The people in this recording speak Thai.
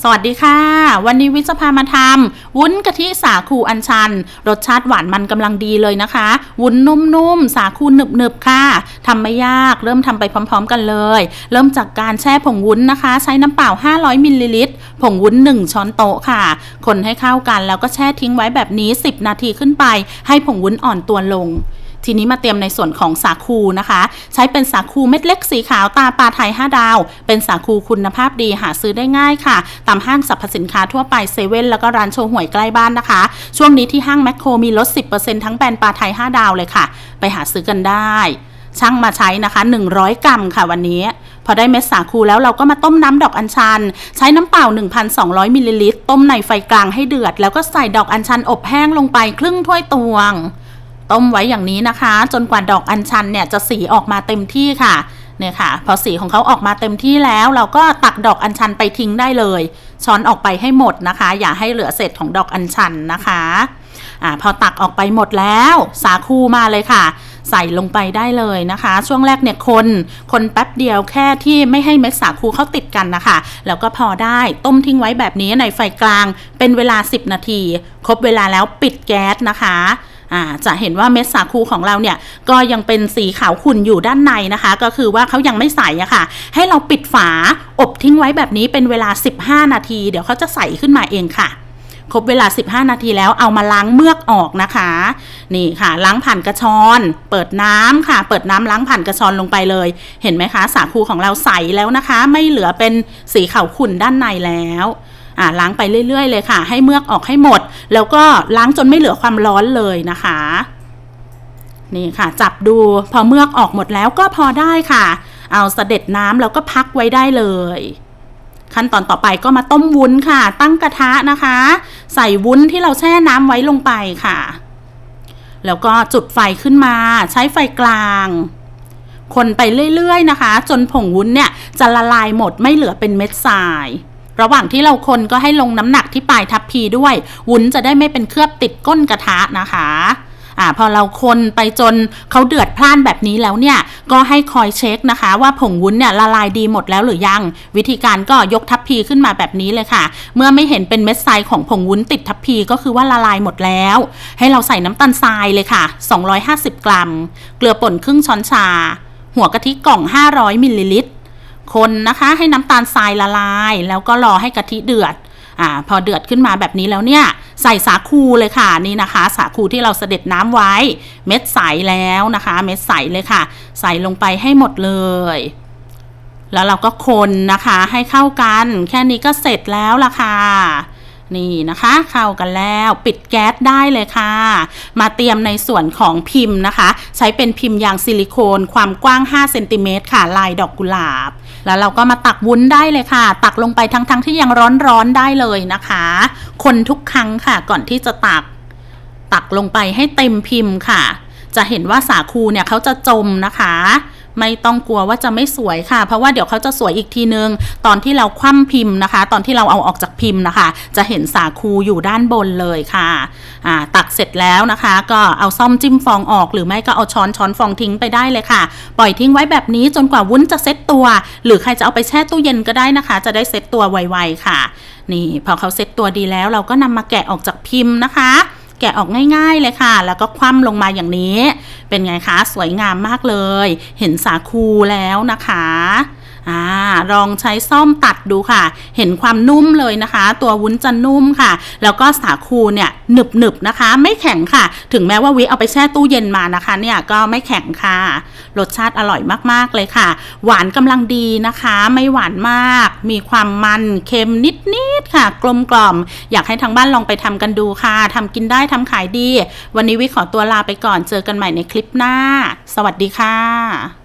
สวัสดีค่ะ วันนี้วิจะพามาทำวุ้นกะทิสาคูอัญชัน รสชาติหวานมันกำลังดีเลยนะคะ วุ้นนุ่มๆ สาคูหนึบๆ ค่ะทำไม่ยากเริ่มทำไปพร้อม ๆ กันเลย เริ่มจากการแช่ผงวุ้นนะคะ ใช้น้ำเปล่า 500มิลลิลิตรผงวุ้น 1 ช้อนโต๊ะค่ะ คนให้เข้ากันแล้วก็แช่ทิ้งไว้แบบนี้ 10 นาทีขึ้นไป ให้ผงวุ้นอ่อนตัวลง ทีนี้มาเตรียมในส่วนของสาคูนะคะ ใช้เป็นสาคูเม็ดเล็กสีขาวตาปลาไทย 5 ดาว เป็นสาคูคุณภาพดีหาซื้อได้ง่ายค่ะ ตามห้างสรรพสินค้าทั่วไปเซเว่นแล้วก็ร้านโชว์หวยใกล้บ้านนะคะ ช่วงนี้ที่ห้างแมคโครมีลด 10%ทั้งแบรนด์ปลาไทย 5 ดาวเลยค่ะ ไปหาซื้อกันได้ช่างมาใช้นะคะ 100 กรัมค่ะวันนี้ พอได้เม็ดสาคูแล้วเราก็มาต้มน้ำดอกอัญชัน ใช้น้ำเปล่า 1,200มิลลิลิตรต้มในไฟกลางให้เดือด แล้วก็ใส่ดอกอัญชันอบแห้งลงไปครึ่งถ้วยตวง ต้มไว้อย่างนี้นะคะ จนกว่าดอกอัญชันเนี่ยจะสีออกมาเต็มที่ค่ะเนี่ยค่ะ พอสีของเขาออกมาเต็มที่แล้ว เราก็ตักดอกอัญชันไปทิ้งได้เลย ช้อนออกไปให้หมดนะคะ อย่าให้เหลือเศษของดอกอัญชันนะคะอ่าพอตักออกไปหมดแล้วสาคูมาเลยค่ะ ใส่ลงไปได้เลยนะคะ ช่วงแรกเนี่ยคนคนแป๊บเดียวแค่ที่ไม่ให้เม็ดสาคูเข้าติดกันนะคะ แล้วก็พอได้ต้มทิ้งไว้แบบนี้ในไฟกลางเป็นเวลา 10 นาที ครบเวลาแล้วปิดแก๊สนะคะ อ่าจะเห็นว่าเม็ดสาคูของเราเนี่ยก็ยังเป็นสีขาวขุ่นอยู่ด้านในนะคะ ก็คือว่าเขายังไม่ใสอะค่ะ ให้เราปิดฝาอบทิ้งไว้แบบนี้เป็นเวลา 15 นาที เดี๋ยวเขาจะใสขึ้นมาเองค่ะครบเวลา 15 นาทีแล้วเอามาล้างเมือกออกนะคะ นี่ค่ะ ล้างผ่านกระชอน เปิดน้ำค่ะ เปิดน้ำล้างผ่านกระชอนลงไปเลย เห็นไหมคะ สาคูของเราใสแล้วนะคะ ไม่เหลือเป็นสีขาวขุ่นด้านในแล้ว อ่าล้างไปเรื่อย ๆ เลยค่ะ ให้เมือกออกให้หมด แล้วก็ล้างจนไม่เหลือความร้อนเลยนะคะ นี่ค่ะ จับดูพอเมือกออกหมดแล้วก็พอได้ค่ะ เอาเสด็จน้ำแล้วก็พักไว้ได้เลยขั้นตอนต่อไปก็มาต้มวุ้นค่ะ ตั้งกระทะนะคะ ใส่วุ้นที่เราแช่น้ำไว้ลงไปค่ะ แล้วก็จุดไฟขึ้นมา ใช้ไฟกลาง คนไปเรื่อยๆนะคะ จนผงวุ้นเนี่ยจะละลายหมดไม่เหลือเป็นเม็ดทราย ระหว่างที่เราคนก็ให้ลงน้ำหนักที่ปลายทับพีด้วย วุ้นจะได้ไม่เป็นเคลือบติดก้นกระทะนะคะอ่าพอเราคนไปจนเขาเดือดพล่านแบบนี้แล้วเนี่ย ก็ให้คอยเช็คนะคะ ว่าผงวุ้นเนี่ยละลายดีหมดแล้วหรือยัง วิธีการก็ยกทัพพีขึ้นมาแบบนี้เลยค่ะ เมื่อไม่เห็นเป็นเม็ดทรายของผงวุ้นติดทัพพีก็คือว่าละลายหมดแล้ว ให้เราใส่น้ำตาลทรายเลยค่ะ 250 กรัม เกลือป่นครึ่งช้อนชา หัวกะทิกล่อง 500มิลลิลิตร คนนะคะให้น้ำตาลทรายละลาย แล้วก็รอให้กะทิเดือดอ่าพอเดือดขึ้นมาแบบนี้แล้วเนี่ย ใส่สาคูเลยค่ะนี่นะคะ สาคูที่เราเสด็จน้ำไว้ เม็ดใสแล้วนะคะ เม็ดใสเลยค่ะ ใส่ลงไปให้หมดเลยแล้วเราก็คนนะคะให้เข้ากัน แค่นี้ก็เสร็จแล้วล่ะค่ะ นี่นะคะ เข้ากันแล้วปิดแก๊สได้เลยค่ะ มาเตรียมในส่วนของพิมพ์นะคะ ใช้เป็นพิมพ์ยางซิลิโคนความกว้าง5เซนติเมตรค่ะลายดอกกุหลาบ แล้วเราก็มาตักวุ้นได้เลยค่ะ ตักลงไปทั้งๆทที่ยังร้อนๆได้เลยนะคะ คนทุกครั้งค่ะก่อนที่จะตัก ตักลงไปให้เต็มพิมพ์ค่ะ จะเห็นว่าสาคูเนี่ยเขาจะจมนะคะ ไม่ต้องกลัวว่าจะไม่สวยค่ะ เพราะว่าเดี๋ยวเขาจะสวยอีกทีนึง ตอนที่เราคว่ำพิมพ์นะคะ ตอนที่เราเอาออกจากพิมพ์นะคะ จะเห็นสาคูอยู่ด้านบนเลยค่ะอ่าตักเสร็จแล้วนะคะ ก็เอาซ่อมจิ้มฟองออก หรือไม่ก็เอาช้อนช้อนฟองทิ้งไปได้เลยค่ะ ปล่อยทิ้งไว้แบบนี้จนกว่าวุ้นจะเซ็ตตัว หรือใครจะเอาไปแช่ตู้เย็นก็ได้นะคะ จะได้เซ็ตตัวไวๆค่ะ นี่พอเขาเซ็ตตัวดีแล้วเราก็นำมาแกะออกจากพิมพ์นะคะ แกะออกง่ายๆเลยค่ะ แล้วก็คว่ำลงมาอย่างนี้ เป็นไงคะ สวยงามมากเลย เห็นสาคูแล้วนะคะ อ่าลองใช้ซ่อมตัดดูค่ะ เห็นความนุ่มเลยนะคะ ตัววุ้นจะนุ่มค่ะ แล้วก็สาคูเนี่ยหนึบหนึบๆนะคะ ไม่แข็งค่ะ ถึงแม้ว่าวิเอาไปแช่ตู้เย็นมานะคะ เนี่ยก็ไม่แข็งค่ะ รสชาติอร่อยมากๆเลยค่ะ หวานกำลังดีนะคะ ไม่หวานมาก มีความมันเค็มนิดๆค่ะ กลมกล่อม อยากให้ทางบ้านลองไปทำกันดูค่ะทำกินได้ทำขายดี วันนี้วิขอตัวลาไปก่อนเจอกันใหม่ในคลิปหน้า สวัสดีค่ะ